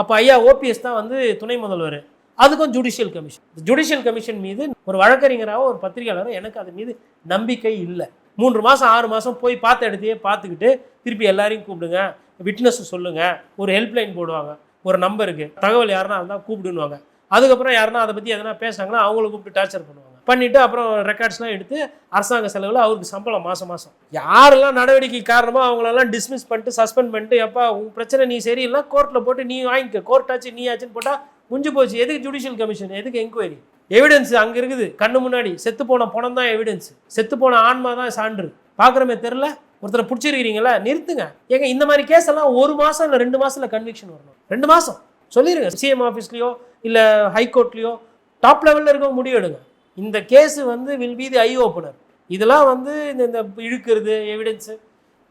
அப்போ ஐயா ஓபிஎஸ் தான் வந்து துணை முதல்வர். அதுக்கும் ஜுடிஷியல் கமிஷன் ஜுடிஷியல் கமிஷன் மீது ஒரு வழக்கறிஞராகவும் ஒரு பத்திரிகையாளரும் எனக்கு அது மீது நம்பிக்கை இல்லை. மூன்று மாதம் ஆறு மாதம் போய் பார்த்த இடத்தையே பார்த்துக்கிட்டு திருப்பி எல்லாரையும் கூப்பிடுங்க. விட்னஸ் சொல்லுங்கள் ஒரு ஹெல்ப்லைன் போடுவாங்க. ஒரு நம்பருக்கு தகவல் யாருன்னா இருந்தால் கூப்பிடுன்னுவாங்க. அதுக்கப்புறம் யாருன்னா அதை பற்றி எதனா பேசுனாங்கன்னா அவங்களை கூப்பிட்டு டார்ச்சர் பண்ணுவாங்க. பண்ணிவிட்டு அப்புறம் ரெக்கார்ட்ஸ்லாம் எடுத்து அரசாங்க செலவில் அவருக்கு சம்பளம் மாதம் மாதம் யாரெல்லாம் நடவடிக்கை காரணமோ அவங்களெல்லாம் டிஸ்மிஸ் பண்ணிட்டு சஸ்பெண்ட் பண்ணிட்டு எப்பா உன் பிரச்சனை நீ சரியில்லை கோர்ட்டில் போட்டு நீ வாங்கிக்க. கோர்ட் ஆச்சு நீ ஆச்சுன்னு போட்டால் முடிஞ்சு போச்சு. எதுக்கு ஜுடிஷியல் கமிஷன் எதுக்கு என்கொயரி எவிடன்ஸ் அங்கே இருக்குது. கண்ணு முன்னாடி. செத்து போன பணம் தான் எவிடன்ஸ் செத்து போன ஆன்மா தான் சான்று. பார்க்குறமே தெரில ஒருத்தரை பிடிச்சிருக்கிறீங்களா? நிறுத்துங்க. ஏங்க இந்த மாதிரி கேஸ் எல்லாம் ஒரு மாதம் இல்லை ரெண்டு மாதத்தில் கன்விக்ஷன் வரணும். ரெண்டு மாதம் சொல்லிடுங்க சிஎம் ஆஃபீஸ்லேயோ இல்லை ஹைகோர்ட்லேயோ டாப் லெவலில் இருக்க முடிவு எடுங்க. இந்த கேஸு வந்து will be the eye opener இதெல்லாம் வந்து இந்த இந்த இழுக்கிறது எவிடன்ஸு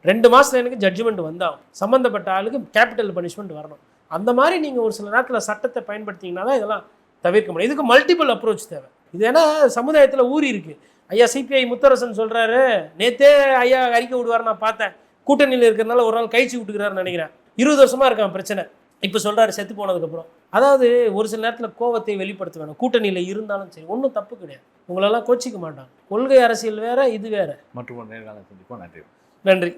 ரெண்டு மாதத்தில் எனக்கு ஜட்ஜ்மெண்ட் வந்தாகும். சம்மந்தப்பட்ட ஆளுக்கு கேபிட்டல் பனிஷ்மெண்ட் வரணும். அந்த மாதிரி நீங்கள் ஒரு சில நேரத்தில் சட்டத்தை பயன்படுத்திங்கன்னா தான் இதெல்லாம் தவிர்க்க முடியும். இதுக்கு மல்டிபிள் அப்ரோச் தேவை. இது ஏன்னா சமுதாயத்தில் ஊறி இருக்குது ஐயா சிபிஐ முத்தரசன் சொல்கிறாரு நேத்தே ஐயா அறிக்கை விடுவார் நான் பார்த்தேன். கூட்டணியில் இருக்கிறதுனால ஒரு நாள் கழிச்சு விட்டுக்கிறாருன்னு நினைக்கிறேன். இருபது வருஷமாக இருக்கான் பிரச்சனை. இப்போ சொல்கிறாரு செத்து போனதுக்கப்புறம். அதாவது ஒரு சில நேரத்தில் கோவத்தை வெளிப்படுத்த வேணும். கூட்டணியில் இருந்தாலும் சரி ஒன்றும் தப்பு கிடையாது. உங்களெல்லாம் கோச்சிக்க மாட்டாங்க. கொள்கை அரசியல் வேற இது வேற. மற்றும் நேர்காணல் சந்திப்போம். நன்றி. நன்றி.